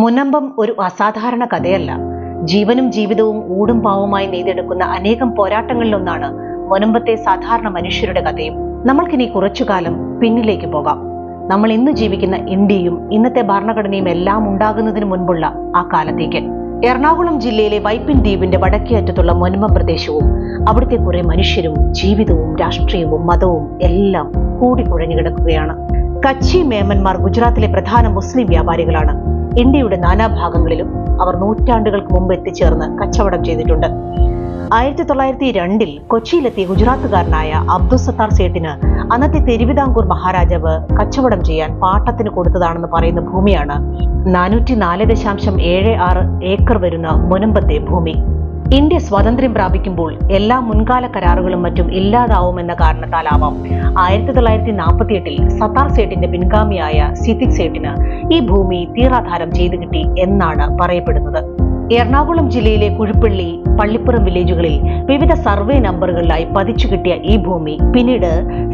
മുനമ്പം ഒരു അസാധാരണ കഥയല്ല. ജീവനും ജീവിതവും ഊടും പാവുമായി നെയ്തെടുക്കുന്ന അനേകം പോരാട്ടങ്ങളിലൊന്നാണ് മുനമ്പത്തെ സാധാരണ മനുഷ്യരുടെ കഥയും. നമ്മൾക്കിനി കുറച്ചു കാലം പിന്നിലേക്ക് പോകാം. നമ്മൾ ഇന്ന് ജീവിക്കുന്ന ഇന്ത്യയും ഇന്നത്തെ ഭരണഘടനയും എല്ലാം ഉണ്ടാകുന്നതിന് മുൻപുള്ള ആ കാലത്തേക്ക്. എറണാകുളം ജില്ലയിലെ വൈപ്പിൻ ദ്വീപിന്റെ വടക്കേ അറ്റത്തുള്ള മുനമ്പം പ്രദേശവും അവിടുത്തെ കുറെ മനുഷ്യരും ജീവിതവും രാഷ്ട്രീയവും മതവും എല്ലാം കൂടി കുഴഞ്ഞു കിടക്കുകയാണ് കച്ചി മേമന്മാർ ഗുജറാത്തിലെ പ്രധാന മുസ്ലിം വ്യാപാരികളാണ്. ഇന്ത്യയുടെ നാനാഭാഗങ്ങളിലും അവർ നൂറ്റാണ്ടുകൾക്ക് മുമ്പ് എത്തിച്ചേർന്ന് കച്ചവടം ചെയ്തിട്ടുണ്ട്. ആയിരത്തി തൊള്ളായിരത്തി രണ്ടിൽ കൊച്ചിയിലെത്തിയ ഗുജറാത്തുകാരനായ അബ്ദുൾ സത്താർ സേട്ടിന് അന്നത്തെ തിരുവിതാംകൂർ മഹാരാജാവ് കച്ചവടം ചെയ്യാൻ പാട്ടത്തിന് കൊടുത്തതാണെന്ന് പറയുന്ന ഭൂമിയാണ്. നാനൂറ്റി നാല് ദശാംശം ഏഴ് ആറ് ഏക്കർ വരുന്ന മുനമ്പത്തെ ഭൂമി. ഇന്ത്യ സ്വാതന്ത്ര്യം പ്രാപിക്കുമ്പോൾ എല്ലാ മുൻകാല കരാറുകളും മറ്റും ഇല്ലാതാവുമെന്ന കാരണത്താലാവാം. ആയിരത്തി തൊള്ളായിരത്തി നാൽപ്പത്തി എട്ടിൽ സത്താർ സേട്ടിന്റെ പിൻഗാമിയായ സിദ്ദിഖ് സേട്ടിന് ഈ ഭൂമി തീറാധാരം ചെയ്തു കിട്ടി എന്നാണ് പറയപ്പെടുന്നത്. എറണാകുളം ജില്ലയിലെ കുഴിപ്പള്ളി പള്ളിപ്പുറം വില്ലേജുകളിൽ വിവിധ സർവേ നമ്പറുകളിലായി പതിച്ചു കിട്ടിയ ഈ ഭൂമി പിന്നീട്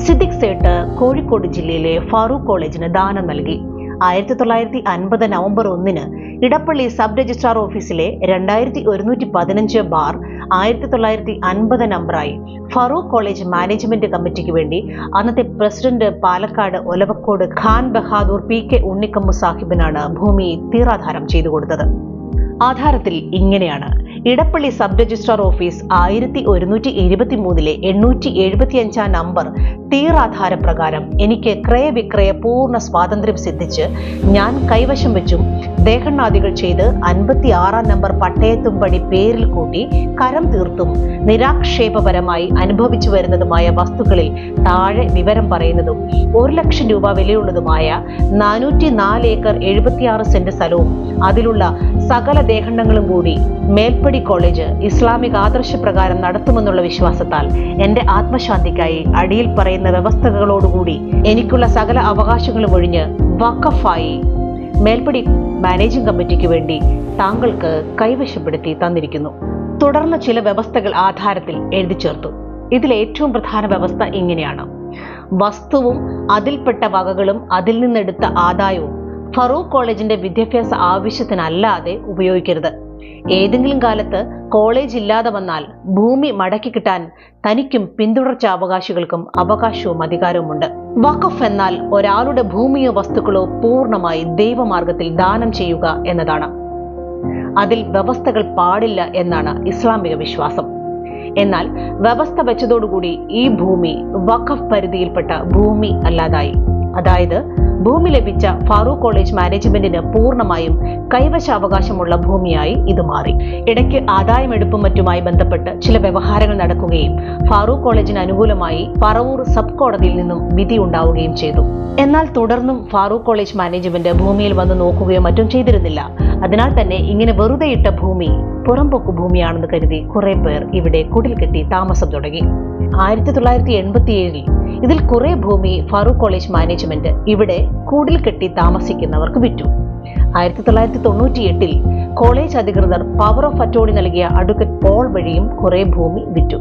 സിദ്ദിഖ് സേട്ട് കോഴിക്കോട് ജില്ലയിലെ ഫാറൂഖ് കോളേജിന് ദാനം നൽകി. ആയിരത്തി തൊള്ളായിരത്തി അൻപത് നവംബർ ഒന്നിന് ഇടപ്പള്ളി സബ് രജിസ്ട്രാർ ഓഫീസിലെ രണ്ടായിരത്തി ഒരുന്നൂറ്റി പതിനഞ്ച് ബാർ ആയിരത്തി തൊള്ളായിരത്തി അൻപത് നമ്പറായി ഫറൂഖ് കോളേജ് മാനേജ്മെന്റ് കമ്മിറ്റിക്ക് വേണ്ടി അന്നത്തെ president Palakkad Olavakkode Khan Bahadur P K Unnikammu സാഹിബിനാണ് ഭൂമി തീറാധാരം ചെയ്തു കൊടുത്തത്. ആധാരത്തിൽ ഇങ്ങനെയാണ്. ഇടപ്പള്ളി സബ് രജിസ്ട്രാർ ഓഫീസ് ആയിരത്തി ഒരുന്നൂറ്റി എഴുപത്തി മൂന്നിലെ എണ്ണൂറ്റി എഴുപത്തി അഞ്ചാം നമ്പർ തീറാധാര പ്രകാരം എനിക്ക് ക്രയവിക്രയ പൂർണ സ്വാതന്ത്ര്യം സിദ്ധിച്ച് ഞാൻ കൈവശം വെച്ചും. ദേഹണ്ണാദികൾ ചെയ്ത് അൻപത്തി ആറാം നമ്പർ പട്ടയത്തുംപടി പേരിൽ കൂട്ടി കരം തീർത്തും നിരാക്ഷേപപരമായി അനുഭവിച്ചു വരുന്നതുമായ വസ്തുക്കളിൽ താഴെ വിവരം പറയുന്നതും ഒരു ലക്ഷം രൂപ വിലയുള്ളതുമായ നാനൂറ്റി നാല് ഏക്കർ എഴുപത്തിയാറ് സെന്റ് സ്ഥലവും അതിലുള്ള സകല ദേഹണ്ണങ്ങളും കൂടി മേൽപ്പടി കോളേജ് ഇസ്ലാമിക ആദർശപ്രകാരം നടത്തുമെന്നുള്ള വിശ്വാസത്താൽ എന്റെ ആത്മശാന്തിക്കായി അടിയിൽ പറയുന്ന വ്യവസ്ഥകളോടുകൂടി എനിക്കുള്ള സകല അവകാശങ്ങളും ഒഴിഞ്ഞ് വക്കഫായി മേൽപ്പടി മാനേജിംഗ് കമ്മിറ്റിക്ക് വേണ്ടി താങ്കൾക്ക് കൈവശപ്പെടുത്തി തന്നിരിക്കുന്നു. തുടർന്ന് ചില വ്യവസ്ഥകൾ ആധാരത്തിൽ എഴുതി ചേർത്തു. ഇതിൽ ഏറ്റവും പ്രധാന വ്യവസ്ഥ ഇങ്ങനെയാണ്. വസ്തുവും അതിൽപ്പെട്ട വകകളും അതിൽ നിന്നെടുത്ത ആദായവും ഫറൂഖ് കോളേജിന്റെ വിദ്യാഭ്യാസ ആവശ്യത്തിനല്ലാതെ ഉപയോഗിക്കരുത്. ഏതെങ്കിലും കാലത്ത് കോളേജ് ഇല്ലാതെ വന്നാൽ ഭൂമി മടക്കി കിട്ടാൻ തനിക്കും പിന്തുടർച്ച അവകാശികൾക്കും അവകാശവും അധികാരവുമുണ്ട്. വഖഫ് എന്നാൽ ഒരാളുടെ ഭൂമിയോ വസ്തുക്കളോ പൂർണമായി ദൈവമാർഗത്തിൽ ദാനം ചെയ്യുക എന്നതാണ്. അതിൽ വ്യവസ്ഥകൾ പാടില്ല എന്നാണ് ഇസ്ലാമിക വിശ്വാസം. എന്നാൽ വ്യവസ്ഥ വെച്ചതോടുകൂടി ഈ ഭൂമി വഖഫ് പരിധിയിൽപ്പെട്ട ഭൂമി അല്ലാതായി. അതായത് ഭൂമി ലഭിച്ച ഫാറൂഖ് കോളേജ് മാനേജ്മെന്റിന് പൂർണമായും കൈവശാവകാശമുള്ള ഭൂമിയായി ഇത് മാറി. ഇടയ്ക്ക് ആദായമെടുപ്പും മറ്റുമായി ബന്ധപ്പെട്ട് ചില വ്യവഹാരങ്ങൾ നടക്കുകയും ഫാറൂഖ് കോളേജിന് അനുകൂലമായി പറവൂർ സബ് കോടതിയിൽ നിന്നും വിധി ഉണ്ടാവുകയും ചെയ്തു. എന്നാൽ തുടർന്നും ഫാറൂഖ് കോളേജ് മാനേജ്മെന്റ് ഭൂമിയിൽ വന്ന് നോക്കുകയോ മറ്റും ചെയ്തിരുന്നില്ല. അതിനാൽ തന്നെ ഇങ്ങനെ വെറുതെ ഇട്ട ഭൂമി പുറംപൊക്കു ഭൂമിയാണെന്ന് കരുതി കുറെ പേർ ഇവിടെ കുടിൽ കെട്ടി താമസം തുടങ്ങി. ആയിരത്തി തൊള്ളായിരത്തി എൺപത്തിയേഴിൽ ഇതിൽ കുറെ ഭൂമി ഫാറൂഖ് കോളേജ് മാനേജ്മെന്റ് ഇവിടെ കൂടിൽ കെട്ടി താമസിക്കുന്നവർക്ക് വിറ്റു. ആയിരത്തി തൊള്ളായിരത്തി തൊണ്ണൂറ്റി എട്ടിൽ കോളേജ് അധികൃതർ പവർ ഓഫ് അറ്റോണി നൽകിയ അഡ്വക്കേറ്റ് പോൾ വഴിയും കുറെ ഭൂമി വിറ്റു.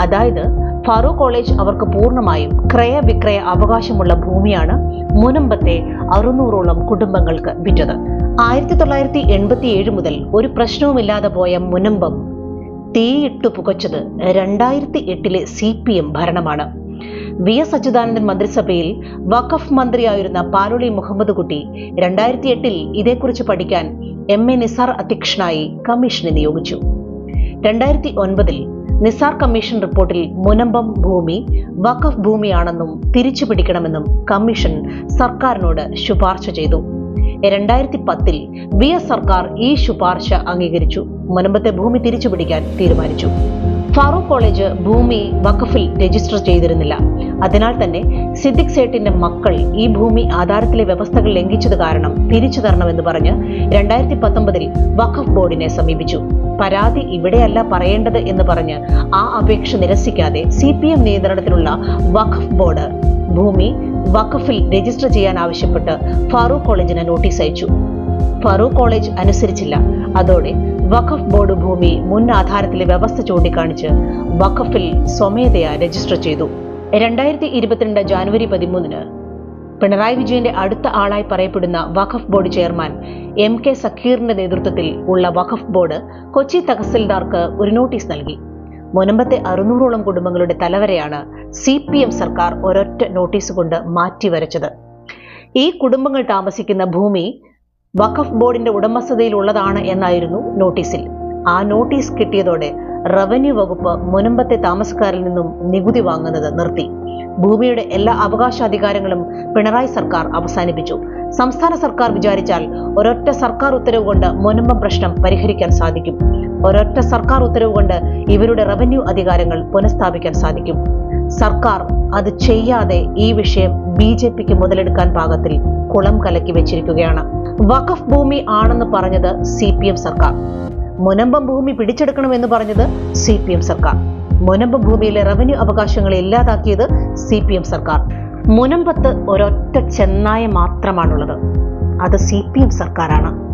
അതായത് ഫാറൂഖ് കോളേജ് അവർക്ക് പൂർണമായും ക്രയവിക്രയ അവകാശമുള്ള ഭൂമിയാണ് മുനമ്പത്തെ അറുന്നൂറോളം കുടുംബങ്ങൾക്ക് വിറ്റത്. ആയിരത്തി തൊള്ളായിരത്തി എൺപത്തി ഏഴ് മുതൽ ഒരു പ്രശ്നവുമില്ലാതെ പോയ മുനമ്പം തീയിട്ടു പുകച്ചത് രണ്ടായിരത്തി എട്ടിലെ സി പി എം ഭരണമാണ്. വി എസ് അച്യുതാനന്ദൻ മന്ത്രിസഭയിൽ വഖഫ് മന്ത്രിയായിരുന്ന പാലുളി മുഹമ്മദ് കുട്ടി രണ്ടായിരത്തി എട്ടിൽ ഇതേക്കുറിച്ച് പഠിക്കാൻ എം എ നിസാർ അധ്യക്ഷനായി കമ്മീഷനെ നിയോഗിച്ചു. രണ്ടായിരത്തി ഒൻപതിൽ നിസാർ കമ്മീഷൻ റിപ്പോർട്ടിൽ മുനമ്പം ഭൂമി വഖഫ് ഭൂമിയാണെന്നും തിരിച്ചു പിടിക്കണമെന്നും കമ്മീഷൻ സർക്കാരിനോട് ശുപാർശ ചെയ്തു. രണ്ടായിരത്തി പത്തിൽ വി എസ് സർക്കാർ ഈ ശുപാർശ അംഗീകരിച്ചു. മുനമ്പത്തെ ഭൂമി തിരിച്ചുപിടിക്കാൻ തീരുമാനിച്ചു. ഫാറൂഖ് കോളേജ് ഭൂമി വഖഫിൽ രജിസ്റ്റർ ചെയ്തിരുന്നില്ല. അതിനാൽ തന്നെ സിദ്ദിഖ് സേട്ടിന്റെ മക്കൾ ഈ ഭൂമി ആധാരത്തിലെ വ്യവസ്ഥകൾ ലംഘിച്ചത് കാരണം തിരിച്ചു തരണമെന്ന് പറഞ്ഞ് രണ്ടായിരത്തി പത്തൊമ്പതിൽ വഖഫ് ബോർഡിനെ സമീപിച്ചു. പരാതി ഇവിടെയല്ല പറയേണ്ടത് എന്ന് പറഞ്ഞ് ആ അപേക്ഷ നിരസിക്കാതെ സി പി എം നിയന്ത്രണത്തിലുള്ള വഖഫ് ബോർഡ് ഭൂമി വഖഫിൽ രജിസ്റ്റർ ചെയ്യാൻ ആവശ്യപ്പെട്ട് ഫാറൂഖ് കോളേജിന് നോട്ടീസ് അയച്ചു. ഫാറൂഖ് കോളേജ് അനുസരിച്ചില്ല. അതോടെ വഖഫ് ബോർഡ് ഭൂമി മുൻ ആധാരത്തിലെ വ്യവസ്ഥ ചൂണ്ടിക്കാണിച്ച് വഖഫിൽ സ്വമേധയാ രജിസ്റ്റർ ചെയ്തു. രണ്ടായിരത്തി ഇരുപത്തിരണ്ട് ജാനുവരി പതിമൂന്നിന് പിണറായി വിജയന്റെ അടുത്ത ആളായി പറയപ്പെടുന്ന വഖഫ് ബോർഡ് ചെയർമാൻ എം കെ സക്കീറിന്റെ നേതൃത്വത്തിൽ ഉള്ള വഖഫ് ബോർഡ് കൊച്ചി തഹസിൽദാർക്ക് ഒരു നോട്ടീസ് നൽകി. മുനമ്പത്തെ അറുന്നൂറോളം കുടുംബങ്ങളുടെ തലവരെയാണ് സി പി എം സർക്കാർ ഒരൊറ്റ നോട്ടീസ് കൊണ്ട് മാറ്റിവരച്ചത്. ഈ കുടുംബങ്ങൾ താമസിക്കുന്ന ഭൂമി വഖഫ് ബോർഡിന്റെ ഉടമസ്ഥതയിലുള്ളതാണ് എന്നായിരുന്നു നോട്ടീസിൽ. ആ നോട്ടീസ് കിട്ടിയതോടെ റവന്യൂ വകുപ്പ് മുനമ്പത്തെ താമസക്കാരിൽ നിന്നും നികുതി വാങ്ങുന്നത് നിർത്തി. ഭൂമിയുടെ എല്ലാ അവകാശാധികാരങ്ങളും പിണറായി സർക്കാർ അവസാനിപ്പിച്ചു. സംസ്ഥാന സർക്കാർ വിചാരിച്ചാൽ ഒരൊറ്റ സർക്കാർ ഉത്തരവ് കൊണ്ട് മുനമ്പം പ്രശ്നം പരിഹരിക്കാൻ സാധിക്കും. ഒരൊറ്റ സർക്കാർ ഉത്തരവ് കൊണ്ട് ഇവരുടെ റവന്യൂ അധികാരങ്ങൾ പുനഃസ്ഥാപിക്കാൻ സാധിക്കും. സർക്കാർ അത് ചെയ്യാതെ ഈ വിഷയം ബി ജെ പിക്ക് മുതലെടുക്കാൻ പാകത്തിൽ കുളം കലക്കി വെച്ചിരിക്കുകയാണ്. വഖഫ് ഭൂമി ആണെന്ന് പറഞ്ഞത് സി സർക്കാർ. മുനമ്പം ഭൂമി പിടിച്ചെടുക്കണമെന്ന് പറഞ്ഞത് സി പി എം സർക്കാർ. മുനമ്പം ഭൂമിയിലെ റവന്യൂ അവകാശങ്ങളെ ഇല്ലാതാക്കിയത് സി പി എം സർക്കാർ. മുനമ്പത്ത് ഒരൊറ്റ ചെന്നായ മാത്രമാണുള്ളത്. അത് സി പി എം സർക്കാരാണ്.